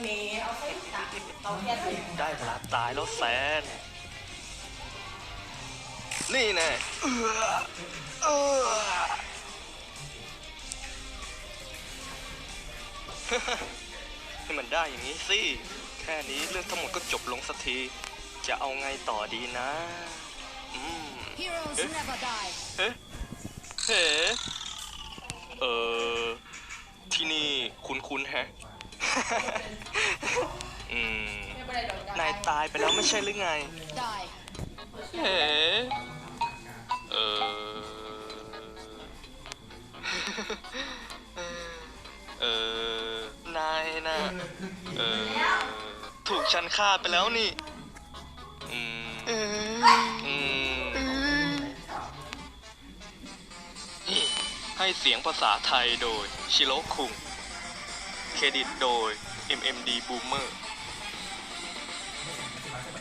เมเอาใส่ตักเอาแค่ใส่ได้เวลาตายแล้วแซน นี่แน่เออเออให้มันได้อย่างนี้สิ แค่นี้เรื่องทั้งหมดก็จบลงสักที จะเอาไงต่อดีนะอืม Heroes Eh? never die. เฮ้เฮ้เออที่นี่คุ้นๆแฮะ อืมนายตายไปแล้วไม่ใช่หรือไง Die. เฮ้เออเออนายนะเออถูกฉันฆ่าไปแล้วนี่อืมอืมให้เสียงภาษาไทยโดย ชิโรคุง เครดิตโดย MMD Boomer